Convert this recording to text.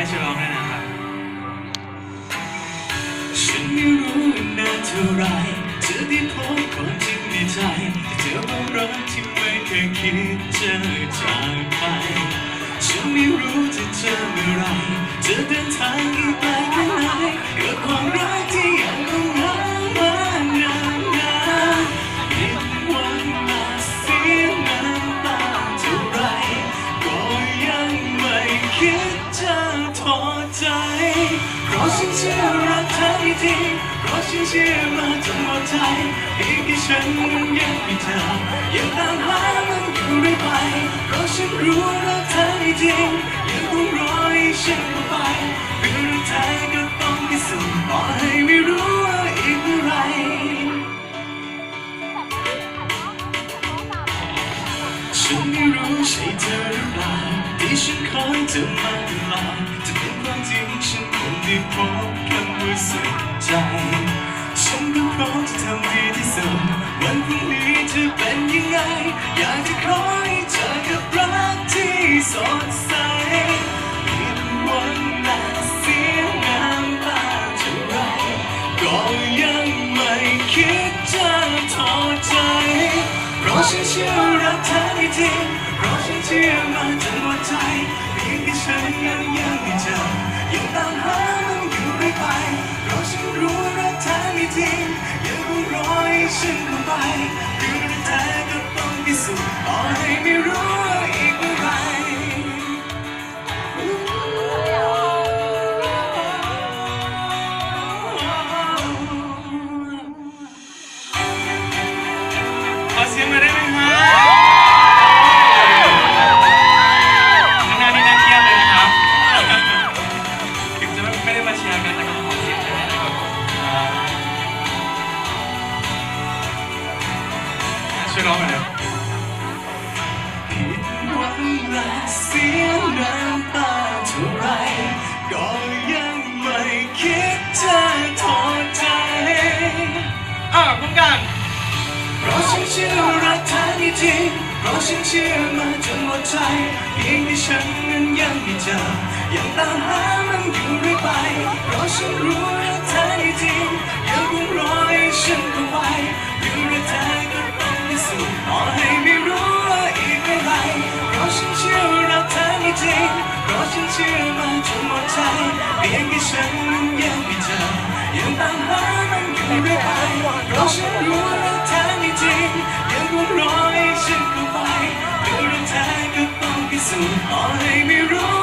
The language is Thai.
ให้ช่วยร้องด้วยนะครับฉันไม่รู้นานเท่าไรจะได้พบความจริงในใจแต่เจอความรักที่ไม่เคยคิดจะจากไปฉันไม่รู้จะเจอเมื่อไรเจอเดินทางอีกไกล ใจเพราะฉันเชื่อรักเธอจริงเพราะฉันเชื่อมาจนหมดใจอีกแค่ฉันยังไม่เจอยังตามหามันอยู่ไม่ไปเพราะฉันรู้รักเธอจริงยังต้องรอให้ฉันไปเพื่อรักเธอ ฉันไม่รู้ใช่เธอหรือเปล่าที่ฉันคอยเธอมาตลอดจะเป็นความจริงฉันคงได้พบคำว่าสุดใจ ฉันก็พร้อมจะทำดีที่สุดวันพรุ่งนี้จะเป็นยังไง อยากจะขอให้เจอกับรักที่สดใสผิดหวังและเสียน้ำตาเท่าไรก็ยังไม่คิดจะถอใจ เพราะฉันเชื่อ ริงเพราะฉันเชื่อมาจนหมดใจเพียงแค่ฉันยังยังไม่เจอยังตามหามันอยู่เรื่ไปเพราะฉันรู้รักเธอไม่จริงยังคงรอให้ฉันเข้าไปคือรักเธอก็ต้องพิสูจน์ต่อให้ไม่รู้อีกเมื่อไหรขอเสียงหน่อยได้ ร้องหน่อยเร็วผิดหวังและเสียน้ำตาเท่าไรก็ยังไม่คิดจะถอดใจอะคุณกันเพราะฉันเชื่อรักเธอจริงเพราะฉันเชื่อมาจนหมดใจเพียงที่ฉันนั้นยังไม่เจอยังตามหามันอยู่เรื่อยไปเพราะฉันรู้รัก ฉันเชื่อมาจนหมดใจเพียงแค่ฉันยังไม่เจอยังตามหามันอยู่เรื่อยไปเพราะฉันรู้รักเธอจริงยังคงรอให้ฉันเข้าไปเพื่อรักเธอก็ต้องพิสูจน์ต่อให้ไม่รู้